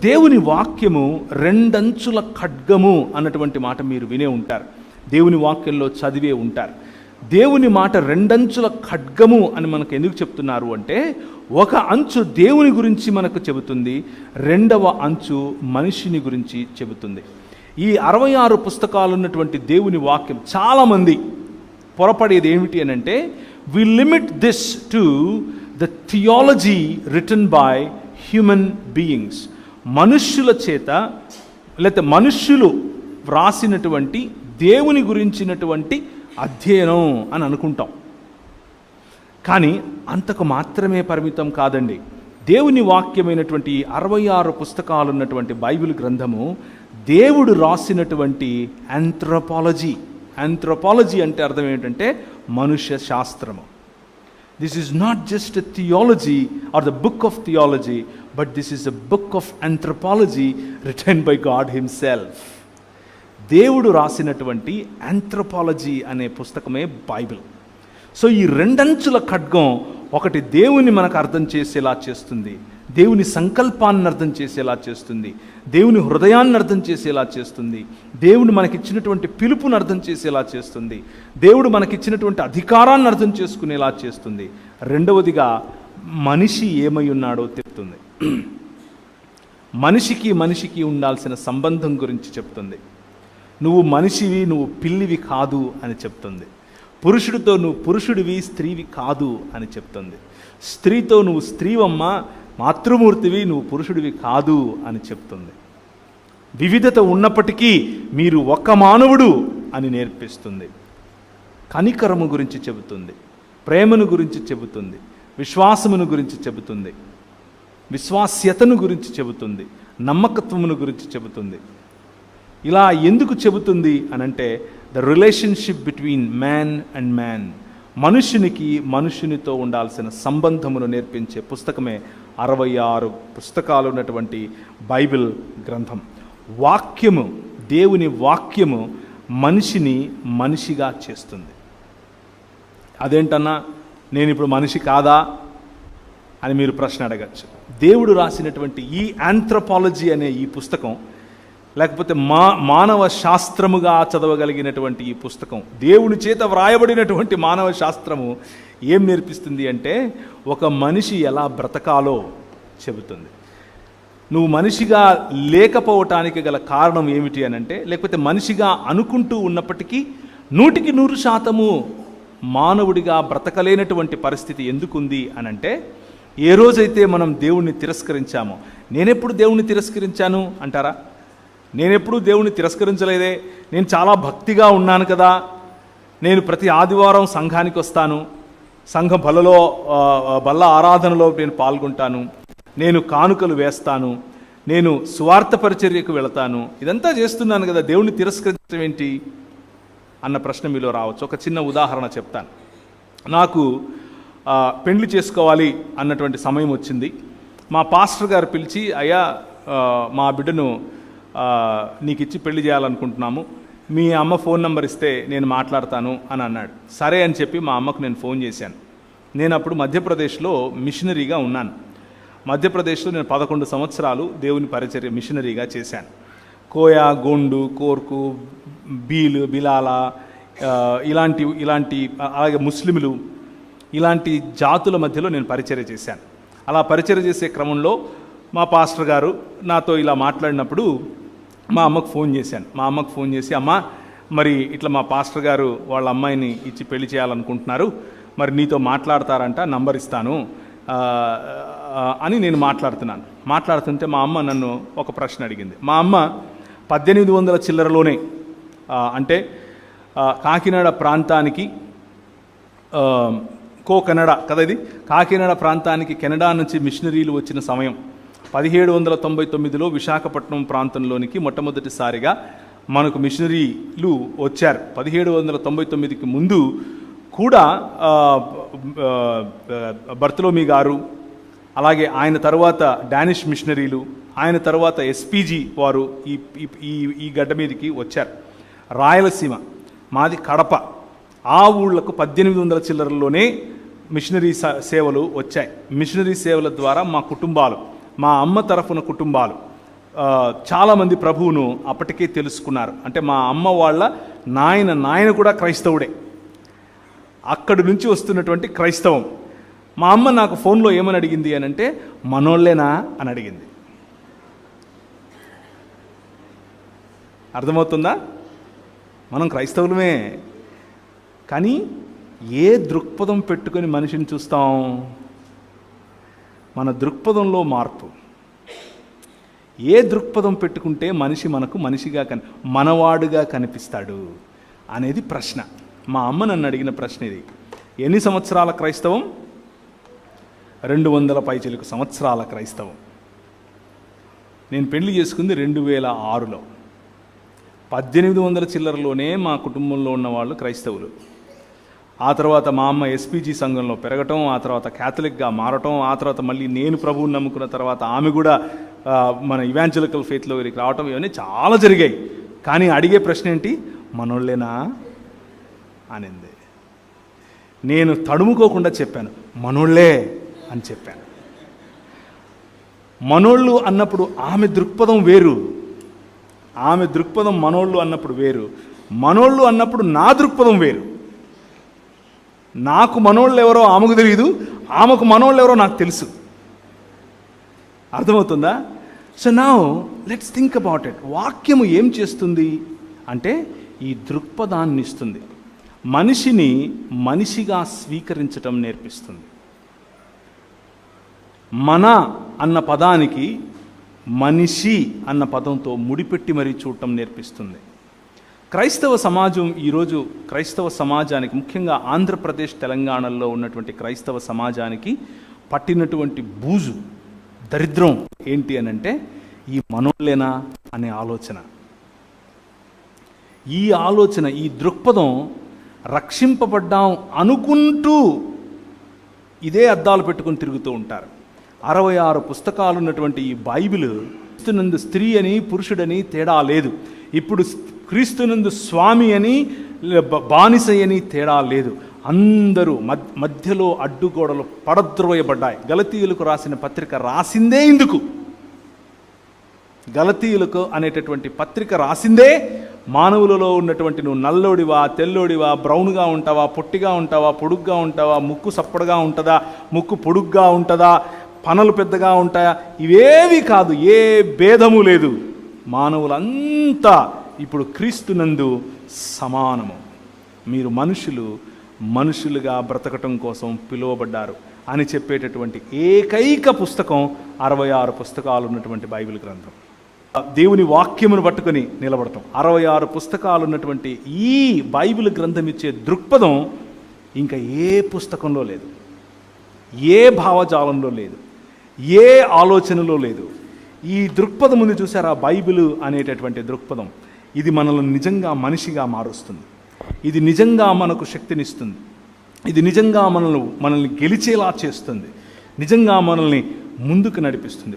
దేవుని వాక్యము రెండంచుల ఖడ్గము అన్నటువంటి మాట మీరు వినే ఉంటారు. దేవుని వాక్యంలో చదివే ఉంటారు. దేవుని మాట రెండంచుల ఖడ్గము అని మనకు ఎందుకు చెప్తున్నారు అంటే ఒక అంచు దేవుని గురించి మనకు చెబుతుంది రెండవ అంచు మనిషిని గురించి చెబుతుంది. ఈ అరవై ఆరు పుస్తకాలు ఉన్నటువంటి దేవుని వాక్యం చాలామంది పొరపడేది ఏమిటి అని అంటే we limit this to the theology written by human beings మనుష్యుల చేత లేకపోతే మనుష్యులు వ్రాసినటువంటి దేవుని గురించినటువంటి అధ్యయనం అని అనుకుంటాం. కానీ అంతకు మాత్రమే పరిమితం కాదండి. దేవుని వాక్యమైనటువంటి అరవై ఆరు పుస్తకాలు ఉన్నటువంటి బైబిల్ గ్రంథము దేవుడు రాసినటువంటి ఆంథ్రోపాలజీ ఆంథ్రోపాలజీ అంటే అర్థం ఏంటంటే మనుష్య శాస్త్రము. This is not just a theology or the book of theology but this is the book of anthropology written by God himself దేవుడు రాసినటువంటి ఆంథ్రపాలజీ అనే పుస్తకమే బైబిల్ సో ఈ రెండంచుల ఖడ్గం ఒకటి దేవుని మనకు అర్థం చేసేలా చేస్తుంది. దేవుని సంకల్పాన్ని అర్థం చేసేలా చేస్తుంది. దేవుని హృదయాన్ని అర్థం చేసేలా చేస్తుంది. దేవుడు మనకిచ్చినటువంటి పిలుపుని అర్థం చేసేలా చేస్తుంది. దేవుడు మనకిచ్చినటువంటి అధికారాన్ని అర్థం చేసుకునేలా చేస్తుంది. రెండవదిగా మనిషి ఏమై ఉన్నాడో చెప్తుంది మనిషికి మనిషికి ఉండాల్సిన సంబంధం గురించి చెప్తుంది. నువ్వు మనిషివి నువ్వు పిల్లివి కాదు అని చెప్తుంది. పురుషుడితో నువ్వు పురుషుడివి స్త్రీవి కాదు అని చెప్తుంది. స్త్రీతో నువ్వు స్త్రీవమ్మ మాతృమూర్తివి నువ్వు పురుషుడివి కాదు అని చెప్తుంది. వివిధత ఉన్నప్పటికీ మీరు ఒక్క మానవుడు అని నేర్పిస్తుంది. కనికరము గురించి చెబుతుంది. ప్రేమను గురించి చెబుతుంది. విశ్వాసమును గురించి చెబుతుంది. విశ్వాస్యతను గురించి చెబుతుంది. నమ్మకత్వమును గురించి చెబుతుంది. ఇలా ఎందుకు చెబుతుంది అనంటే the relationship between man and man మనుషునికి మనుషునితో ఉండాల్సిన సంబంధమును నేర్పించే పుస్తకమే అరవై ఆరు పుస్తకాలు ఉన్నటువంటి బైబిల్ గ్రంథం. వాక్యము దేవుని వాక్యము మనిషిని మనిషిగా చేస్తుంది. అదేంటన్నా నేను ఇప్పుడు మనిషి కాదా అని మీరు ప్రశ్న అడగచ్చు. దేవుడు రాసినటువంటి ఈ ఆంథ్రపాలజీ అనే ఈ పుస్తకం లేకపోతే మా మానవ శాస్త్రముగా చదవగలిగినటువంటి ఈ పుస్తకం దేవుని చేత వ్రాయబడినటువంటి మానవ శాస్త్రము ఏం నేర్పిస్తుంది అంటే ఒక మనిషి ఎలా బ్రతకాలో చెబుతుంది. నువ్వు మనిషిగా లేకపోవటానికి గల కారణం ఏమిటి అని అంటే లేకపోతే మనిషిగా అనుకుంటూ ఉన్నప్పటికీ నూటికి నూరు శాతము మానవుడిగా బ్రతకలేనటువంటి పరిస్థితి ఎందుకుంది అని అంటే ఏ రోజైతే మనం దేవుణ్ణి తిరస్కరించామో నేనెప్పుడు దేవుణ్ణి తిరస్కరించాను అంటారా? నేనెప్పుడూ దేవుణ్ణి తిరస్కరించలేదే. నేను చాలా భక్తిగా ఉన్నాను కదా. నేను ప్రతి ఆదివారం సంఘానికి వస్తాను. సంఘ బలలో బల్ల ఆరాధనలో నేను పాల్గొంటాను. నేను కానుకలు వేస్తాను. నేను స్వార్థ పరిచర్యకు వెళతాను. ఇదంతా చేస్తున్నాను కదా. దేవుణ్ణి తిరస్కరించడం ఏంటి? అన్న ప్రశ్న మీలో రావచ్చు. ఒక చిన్న ఉదాహరణ చెప్తాను. నాకు పెండ్లి చేసుకోవాలి అన్నటువంటి సమయం వచ్చింది. మా పాస్టర్ గారు పిలిచి అయ్యా మా బిడ్డను నీకు ఇచ్చి పెళ్ళి చేయాలనుకుంటున్నాము. మీ అమ్మ ఫోన్ నెంబర్ ఇస్తే నేను మాట్లాడతాను అని అన్నాడు. సరే అని చెప్పి మా అమ్మకు నేను ఫోన్ చేశాను. నేను అప్పుడు మధ్యప్రదేశ్లో మిషనరీగా ఉన్నాను. మధ్యప్రదేశ్లో నేను పదకొండు సంవత్సరాలు దేవుని పరిచర్య మిషనరీగా చేశాను. కోయా గోండు కోర్కు బీలు బిలాల ఇలాంటి ఇలాంటి అలాగే ముస్లింలు ఇలాంటి జాతుల మధ్యలో నేను పరిచర్య చేశాను. అలా పరిచర్య చేసే క్రమంలో మా పాస్టర్ గారు నాతో ఇలా మాట్లాడినప్పుడు మా అమ్మకు ఫోన్ చేశాను. మా అమ్మకు ఫోన్ చేసి అమ్మ మరి ఇట్లా మా పాస్టర్ గారు వాళ్ళ అమ్మాయిని ఇచ్చి పెళ్ళి చేయాలనుకుంటున్నారు. మరి నీతో మాట్లాడతారంట నంబర్ ఇస్తాను. అని నేను మాట్లాడుతున్నాను. మాట్లాడుతుంటే మా అమ్మ నన్ను ఒక ప్రశ్న అడిగింది. మా అమ్మ పద్దెనిమిది వందల చిల్లరలోనే అంటే కాకినాడ ప్రాంతానికి కో కెనడా కదా ఇది? కాకినాడ ప్రాంతానికి కెనడా నుంచి మిషనరీలు వచ్చిన సమయం. పదిహేడు వందల తొంభై తొమ్మిదిలో విశాఖపట్నం ప్రాంతంలోనికి మొట్టమొదటిసారిగా మనకు మిషనరీలు వచ్చారు. పదిహేడు వందల తొంభై తొమ్మిదికి ముందు కూడా ఆ, బర్తలోమి గారు అలాగే ఆయన తర్వాత డానిష్ మిషనరీలు ఆయన తర్వాత ఎస్పీజీ వారు ఈ ఈ- ఈ గడ్డ మీదకి వచ్చారు. రాయలసీమ మాది కడప. ఆ ఊళ్ళకు పద్దెనిమిది వందల చిల్లరలోనే మిషనరీ స- సేవలు వచ్చాయి. మిషనరీ సేవల ద్వారా మా కుటుంబాలు మా అమ్మ తరఫున కుటుంబాలు చాలామంది ప్రభువును అప్పటికే తెలుసుకున్నారు. అంటే మా అమ్మ వాళ్ళ నాయన నాయన కూడా క్రైస్తవుడే. అక్కడి నుంచి వస్తున్నటువంటి క్రైస్తవం. మా అమ్మ నాకు ఫోన్లో ఏమని అడిగింది అని అంటే మనోళ్ళేనా? అని అడిగింది. అర్థమవుతుందా? మనం క్రైస్తవులమే. కానీ ఏ దృక్పథం పెట్టుకొని మనిషిని చూస్తాం? మన దృక్పథంలో మార్పు. ఏ దృక్పథం పెట్టుకుంటే మనిషి మనకు మనిషిగా కని మనవాడుగా కనిపిస్తాడు అనేది ప్రశ్న. మా అమ్మ నన్ను అడిగిన ప్రశ్న ఇది. ఎన్ని సంవత్సరాల క్రైస్తవం? రెండు వందల పైచిలకు సంవత్సరాల క్రైస్తవం. నేను పెళ్ళి చేసుకుంది రెండు వేల ఆరులో. పద్దెనిమిది వందల చిల్లరలోనే మా కుటుంబంలో ఉన్న వాళ్ళు క్రైస్తవులు. ఆ తర్వాత మా అమ్మ ఎస్పీజీ సంఘంలో పెరగటం ఆ తర్వాత క్యాథలిక్గా మారటం ఆ తర్వాత మళ్ళీ నేను ప్రభువుని నమ్ముకున్న తర్వాత ఆమె కూడా మన ఇవాంజలికల్ ఫెయిత్లో వీరికి రావటం ఇవన్నీ చాలా జరిగాయి. కానీ అడిగే ప్రశ్న ఏంటి? మనోళ్ళేనా? అనింది. నేను తడుముకోకుండా చెప్పాను మనోళ్ళే అని చెప్పాను. మనోళ్ళు అన్నప్పుడు ఆమె దృక్పథం వేరు. ఆమె దృక్పథం మనోళ్ళు అన్నప్పుడు వేరు. మనోళ్ళు అన్నప్పుడు నా దృక్పథం వేరు. నాకు మనోళ్ళు ఎవరో ఆమెకు తెలియదు ఆమెకు మనోళ్ళు ఎవరో నాకు తెలుసు. అర్థమవుతుందా? సో నా లెట్స్ థింక్ అబౌట్ ఇట్ వాక్యము ఏం చేస్తుంది? అంటే ఈ దృక్పథాన్ని ఇస్తుంది. మనిషిని మనిషిగా స్వీకరించటం నేర్పిస్తుంది. మన అన్న పదానికి మనిషి అన్న పదంతో ముడిపెట్టి మరీ చూడటం నేర్పిస్తుంది. క్రైస్తవ సమాజం ఈరోజు క్రైస్తవ సమాజానికి ముఖ్యంగా ఆంధ్రప్రదేశ్ తెలంగాణలో ఉన్నటువంటి క్రైస్తవ సమాజానికి పట్టినటువంటి బూజు దరిద్రం ఏంటి అని అంటే ఈ మనోళ్ళేనా అనే ఆలోచన. ఈ ఆలోచన ఈ దృక్పథం రక్షింపబడ్డాం అనుకుంటూ ఇదే అద్దాలు పెట్టుకొని తిరుగుతూ ఉంటారు. అరవై ఆరు పుస్తకాలు ఉన్నటువంటి ఈ బైబిల్ క్రీస్తునందు స్త్రీ అని పురుషుడని తేడా లేదు. ఇప్పుడు క్రీస్తునందు స్వామి అని బ- బానిస అని తేడా లేదు. అందరూ మద్ మధ్యలో అడ్డుగోడలు పడద్రోయబడ్డాయి. గలతీయులకు రాసిన పత్రిక రాసిందే ఇందుకు. గలతీయులకు అనేటటువంటి పత్రిక రాసిందే మానవులలో ఉన్నటువంటి నువ్వు నల్లోడివా తెల్లోడివా బ్రౌన్గా ఉంటావా పొట్టిగా ఉంటావా పొడుగ్గా ఉంటావా ముక్కు సప్పడుగా ఉంటుందా ముక్కు పొడుగ్గా ఉంటుందా పనులు పెద్దగా ఉంటాయా? ఇవేవి కాదు ఏ భేదము లేదు. మానవులంతా ఇప్పుడు క్రీస్తునందు సమానము. మీరు మనుషులు మనుషులుగా బ్రతకటం కోసం పిలువబడ్డారు అని చెప్పేటటువంటి ఏకైక పుస్తకం అరవై ఆరు పుస్తకాలు ఉన్నటువంటి బైబిల్ గ్రంథం. దేవుని వాక్యమును పట్టుకొని నిలబడటం అరవై ఆరు పుస్తకాలు ఉన్నటువంటి ఈ బైబిల్ గ్రంథం ఇచ్చే దృక్పథం ఇంకా ఏ పుస్తకంలో లేదు. ఏ భావజాలంలో లేదు. ఏ ఆలోచనలో లేదు. ఈ దృక్పథం ఉంది చూసారా బైబిల్ అనేటటువంటి దృక్పథం. ఇది మనల్ని నిజంగా మనిషిగా మారుస్తుంది. ఇది నిజంగా మనకు శక్తినిస్తుంది. ఇది నిజంగా మనల్ని మనల్ని గెలిచేలా చేస్తుంది. నిజంగా మనల్ని ముందుకు నడిపిస్తుంది.